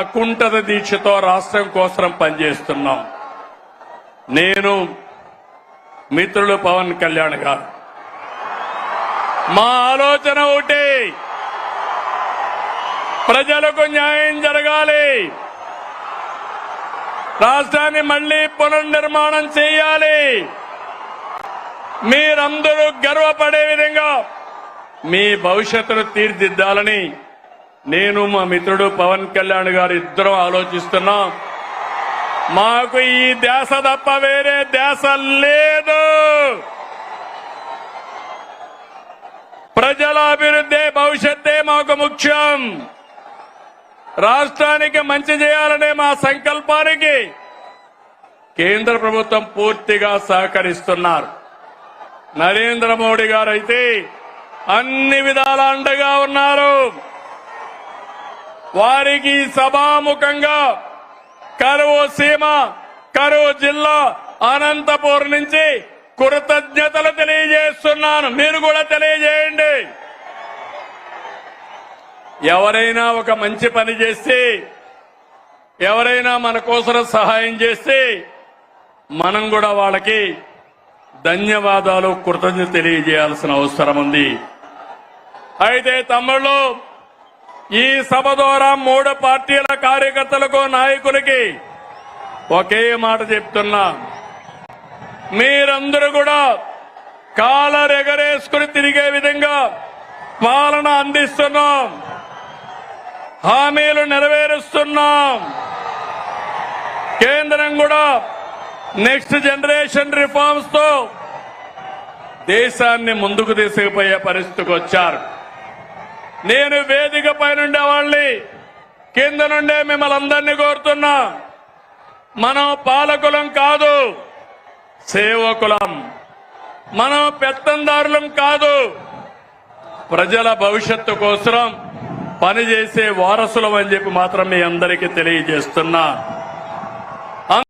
అకుంఠత దీక్షతో రాష్ట్రం కోసం పనిచేస్తున్నాం. నేను మిత్రులు పవన్ కళ్యాణ్ గారు. మా ఆలోచన ఒకటి. ప్రజలకు న్యాయం జరగాలి. రాష్ట్రాన్ని మళ్ళీ పునర్నిర్మాణం చేయాలి. మీరందరూ గర్వపడే విధంగా మీ భవిష్యత్తును తీర్దిద్దాలని నేను మా మిత్రుడు పవన్ కళ్యాణ్ గారు ఇద్దరం ఆలోచిస్తున్నాం. మాకు ఈ దేశ తప్ప వేరే దేశ లేదు. ప్రజల అభివృద్ధి భవిష్యత్తే మాకు ముఖ్యం. రాష్ట్రానికి మంచి చేయాలనే మా సంకల్పానికి కేంద్ర ప్రభుత్వం పూర్తిగా సహకరిస్తున్నారు. నరేంద్ర మోడీ గారు అయితే అన్ని విధాల అండగా ఉన్నారు. వారికి సభాముఖంగా కరువు సీమ కరువు జిల్లా అనంతపూర్ నుంచి కృతజ్ఞతలు తెలియజేస్తున్నాను. మీరు కూడా తెలియజేయండి. ఎవరైనా ఒక మంచి పని చేస్తే ఎవరైనా మన కోసం సహాయం చేస్తే మనం కూడా వాళ్ళకి ధన్యవాదాలు కృతజ్ఞత తెలియజేయాల్సిన అవసరం ఉంది. అయితే తమ్ముళ్ళు ఈ సభ ద్వారా మూడు పార్టీల కార్యకర్తలకు నాయకులకి ఒకే మాట చెప్తున్నా. మీరందరూ కూడా కాలర్ ఎగరేసుకుని తిరిగే విధంగా పాలన అందిస్తున్నాం. హామీలు నెరవేరుస్తున్నాం. కేంద్రం కూడా నెక్స్ట్ జనరేషన్ రిఫార్మ్స్తో దేశాన్ని ముందుకు తీసుకుపోయే పరిస్థితికి వచ్చారు. నేను వేదిక పైనుండే వాళ్ళని కింద నుండే మిమ్మల్ని అందరినీ కోరుతున్నా. మనం పాలకులం కాదు సేవకులం. మనం పెత్తందారులం కాదు ప్రజల భవిష్యత్తు కోసం పనిచేసే వారసులం అని చెప్పి మాత్రం మీ అందరికీ తెలియజేస్తున్నా.